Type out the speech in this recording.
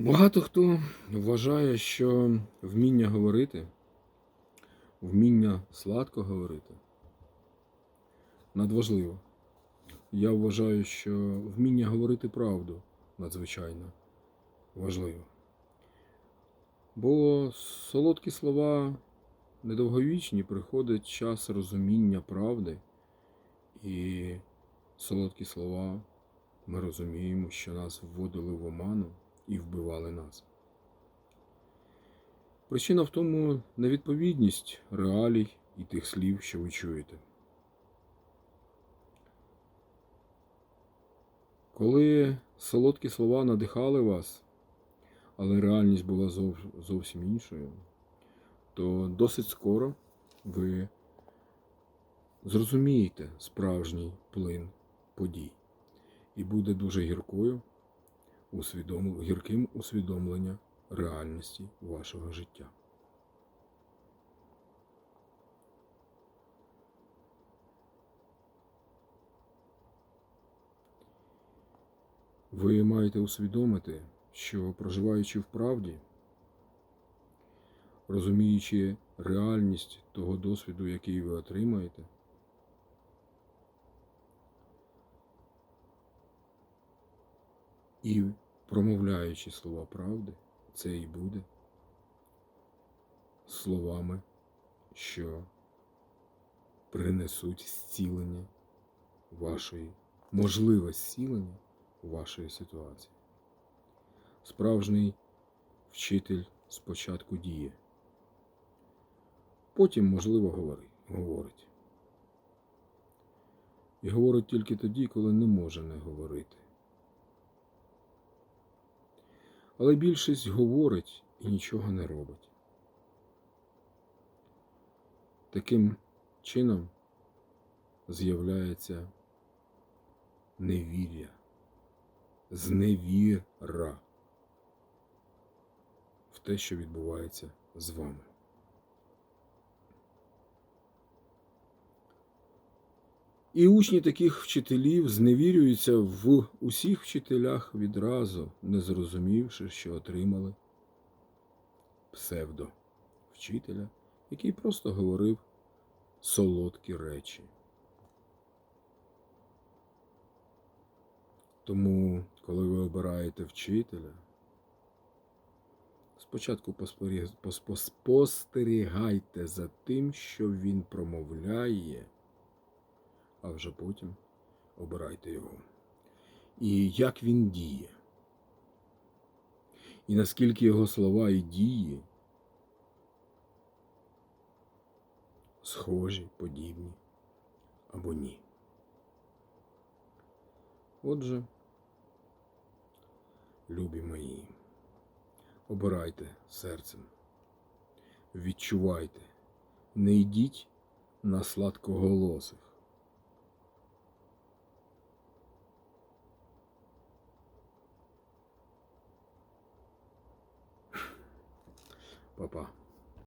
Багато хто вважає, що вміння говорити, вміння сладко говорити надважливо. Я вважаю, що вміння говорити правду надзвичайно важливо. Бо солодкі слова недовговічні, приходить час розуміння правди, і солодкі слова ми розуміємо, що нас вводили в оману і вбивали нас. Причина в тому невідповідність реалій і тих слів, що ви чуєте. Коли солодкі слова надихали вас, але реальність була зов- зовсім іншою, то досить скоро ви зрозумієте справжній плин подій, і буде дуже гіркою усвідом... гірким усвідомлення реальності вашого життя. Ви маєте усвідомити, що проживаючи в правді, розуміючи реальність того досвіду, який ви отримаєте, і промовляючи слова правди, це і буде словами, що принесуть зцілення вашої, можливе зцілення вашої ситуації. Справжній вчитель спочатку діє, потім, можливо, говори- говорить. І говорить тільки тоді, коли не може не говорити. Але більшість говорить і нічого не робить. Таким чином з'являється невір'я, зневіра в те, що відбувається з вами. І учні таких вчителів зневірюються в усіх вчителях відразу, не зрозумівши, що отримали псевдо вчителя, який просто говорив солодкі речі. Тому, коли ви обираєте вчителя, спочатку поспорі- пос- пос- спостерігайте за тим, що він промовляє, а вже потім обирайте його. І як він діє. І наскільки його слова і дії схожі, подібні або ні. Отже, любі мої, обирайте серцем, відчувайте, не йдіть на сладкоголосих. Па-па.